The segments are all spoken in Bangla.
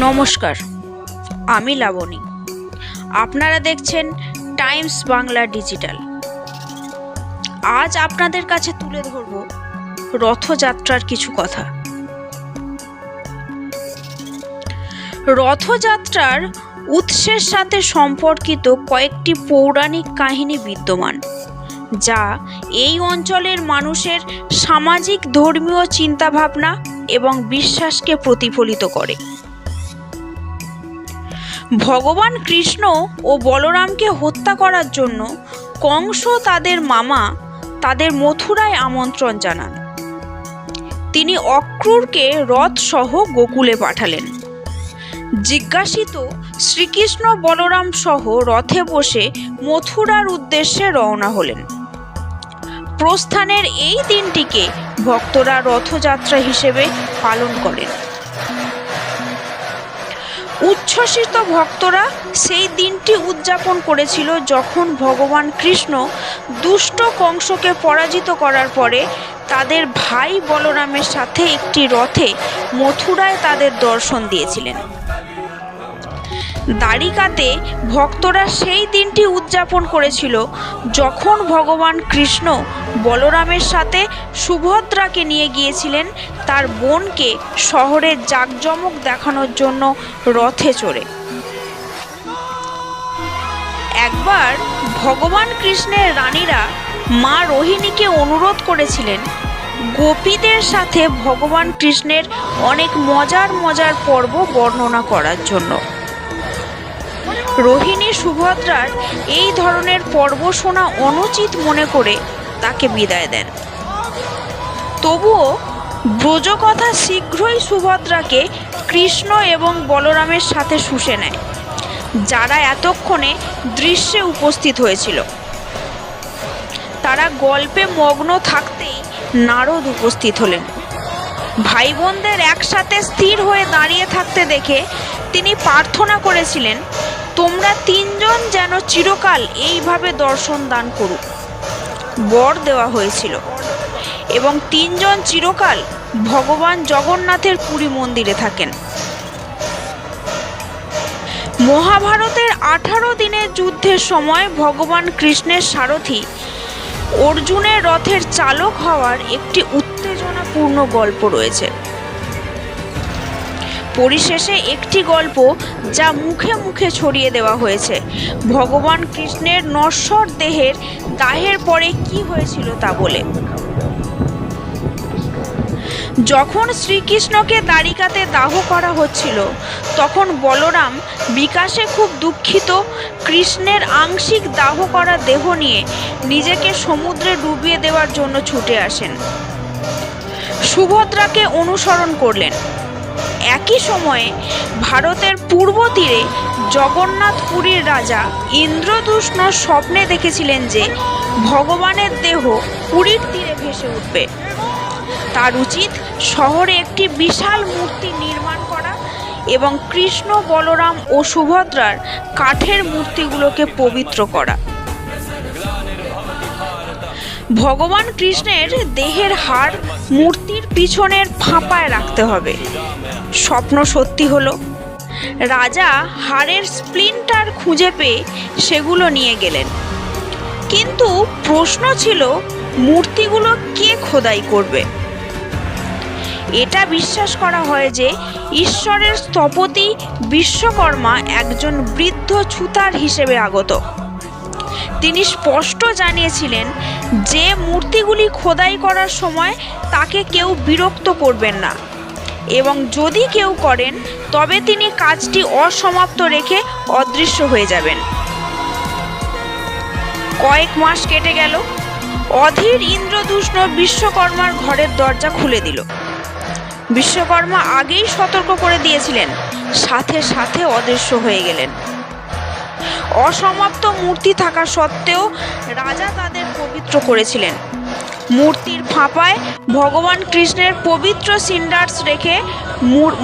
নমস্কার, আমি লাবণী। আপনারা দেখছেন টাইমস বাংলা ডিজিটাল। আজ আপনাদের কাছে তুলে ধরব রথযাত্রার কিছু কথা। রথযাত্রার উৎসের সাথে সম্পর্কিত কয়েকটি পৌরাণিক কাহিনী বিদ্যমান, যা এই অঞ্চলের মানুষের সামাজিক ধর্মীয় চিন্তাভাবনা এবং বিশ্বাসকে প্রতিফলিত করে। ভগবান কৃষ্ণ ও বলরামকে হত্যা করার জন্য কংস তাদের মামা, তাদের মথুরায় আমন্ত্রণ জানান। তিনি অক্রূরকে রথ সহ গোকুলে পাঠালেন। জিজ্ঞাসিত শ্রীকৃষ্ণ বলরাম সহ রথে বসে মথুরার উদ্দেশ্যে রওনা হলেন। প্রস্থানের এই দিনটিকে ভক্তরা রথযাত্রা হিসেবে পালন করেন। উচ্ছ্বসিত ভক্তরা সেই দিনটি উদযাপন করেছিল যখন ভগবান কৃষ্ণ দুষ্ট কংসকে পরাজিত করার পরে তাদের ভাই বলরামের সাথে একটি রথে মথুরায় তাদের দর্শন দিয়েছিলেন। দ্বারিকাতে ভক্তরা সেই দিনটি উদযাপন করেছিল, যখন ভগবান কৃষ্ণ বলরামের সাথে সুভদ্রাকে নিয়ে গিয়েছিলেন তার বোনকে শহরের জাঁকজমক দেখানোর জন্য রথে চড়ে। একবার ভগবান কৃষ্ণের রানীরা মা রোহিণীকে অনুরোধ করেছিলেন, গোপীদের সাথে ভগবান কৃষ্ণের অনেক মজার মজার পর্ব বর্ণনা করার জন্য। রোহিণী সুভদ্রার এই ধরনের পর্ব শোনা অনুচিত মনে করে তাকে বিদায় দেন। তবুও ব্রজকথা শীঘ্রই সুভদ্রাকে কৃষ্ণ এবং বলরামের সাথে শুষে নেয়, যারা এতক্ষণে দৃশ্যে উপস্থিত হয়েছিল। তারা গল্পে মগ্ন থাকতেই নারদ উপস্থিত হলেন। ভাই বোনদের একসাথে স্থির হয়ে দাঁড়িয়ে থাকতে দেখে তিনি প্রার্থনা করেছিলেন তোমরা তিনজন যেন চিরকাল এইভাবে দর্শন দান করুক। বর দেওয়া হয়েছিল। এবং তিনজন চিরকাল ভগবান জগন্নাথের পুরী মন্দিরে থাকেন। মহাভারতের আঠারো দিনের যুদ্ধের সময় ভগবান কৃষ্ণের সারথি অর্জুনের রথের চালক হওয়ার একটি উত্তেজনাপূর্ণ গল্প রয়েছে। পরিশেষে একটি গল্প যা মুখে মুখে ছড়িয়ে দেওয়া হয়েছে। ভগবান কৃষ্ণের নশ্বর দেহের দাহের পরে কি হয়েছিল তা বলে। যখন শ্রীকৃষ্ণকে দ্বারিকাতে দাহ করা হচ্ছিল, তখন বলরাম বিকাশে খুব দুঃখিত কৃষ্ণের আংশিক দাহ করা দেহ নিয়ে নিজেকে সমুদ্রে ডুবিয়ে দেওয়ার জন্য ছুটে আসেন। সুভদ্রাকে অনুসরণ করলেন। একই সময়ে ভারতের পূর্ব তীরে জগন্নাথপুরীর রাজা ইন্দ্রদূষ্ণ স্বপ্নে দেখেছিলেন যে ভগবানের দেহ পুরীর তীরে ভেসে উঠবে। তার উচিত শহরে একটি বিশাল মূর্তি নির্মাণ করা এবং কৃষ্ণ বলরাম ও সুভদ্রার কাঠের মূর্তিগুলোকে পবিত্র করা। ভগবান কৃষ্ণের দেহের হাড় মূর্তির পিছনের ফাঁপায় রাখতে হবে। স্বপ্ন সত্যি হলো। রাজা হাড়ের স্প্লিন্টার খুঁজে পেয়ে সেগুলো নিয়ে গেলেন। কিন্তু প্রশ্ন ছিল, মূর্তিগুলো কে খোদাই করবে? এটা বিশ্বাস করা হয় যে, ঈশ্বরের স্থপতি বিশ্বকর্মা একজন বৃদ্ধ ছুতার হিসেবে আগত। তিনি স্পষ্ট জানিয়েছিলেন যে, মূর্তিগুলি খোদাই করার সময় তাকে কেউ বিরক্ত করবেন না। এবং যদি কেউ করেন, তবে তিনি কাজটি অসমাপ্ত রেখে অদৃশ্য হয়ে যাবেন। কয়েক মাস কেটে গেল। অধীর ইন্দ্রদূষ্ণ বিশ্বকর্মার ঘরের দরজা খুলে দিল। বিশ্বকর্মা আগেই সতর্ক করে দিয়েছিলেন। সাথে সাথে অদৃশ্য হয়ে গেলেন। অসমাপ্ত মূর্তি থাকা সত্ত্বেও রাজা তাদের পবিত্র করেছিলেন। মূর্তির ফাঁপায় ভগবান কৃষ্ণের পবিত্র সিন্ডার্স রেখে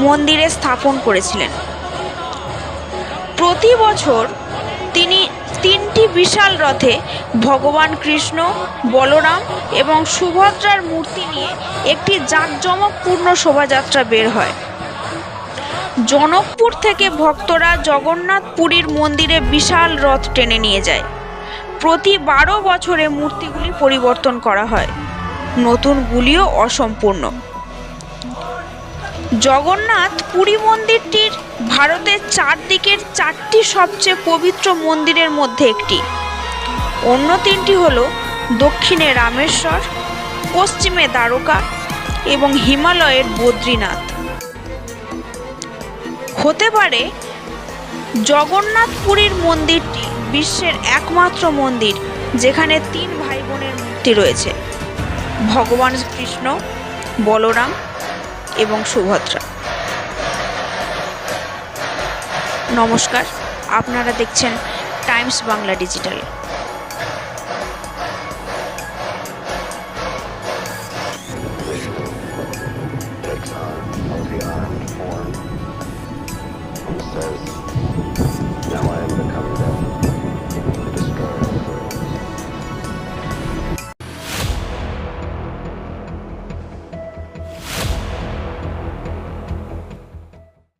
মন্দিরে স্থাপন করেছিলেন। প্রতি বছর তিনি তিনটি বিশাল রথে ভগবান কৃষ্ণ, বলরাম এবং সুভদ্রার মূর্তি নিয়ে একটি জাঁকজমকপূর্ণ শোভাযাত্রা বের হয়। জনকপুর থেকে ভক্তরা জগন্নাথ পুরীর মন্দিরে বিশাল রথ টেনে নিয়ে যায়। প্রতি বারো বছরে মূর্তিগুলি পরিবর্তন করা হয়। নতুনগুলিও অসম্পূর্ণ। জগন্নাথ পুরী মন্দিরটির ভারতের চারদিকের চারটি সবচেয়ে পবিত্র মন্দিরের মধ্যে একটি। অন্য তিনটি হল দক্ষিণে রামেশ্বর, পশ্চিমে দ্বারকা এবং হিমালয়ের বদ্রীনাথ। হতে পারে জগন্নাথ পুরীর মন্দিরটি বিশ্বের একমাত্র মন্দির, যেখানে তিন ভাই বোনের মূর্তি রয়েছে। ভগবান কৃষ্ণ বলরাম এবং সুভদ্রা। নমস্কার, আপনারা দেখছেন টাইমস বাংলা ডিজিটাল।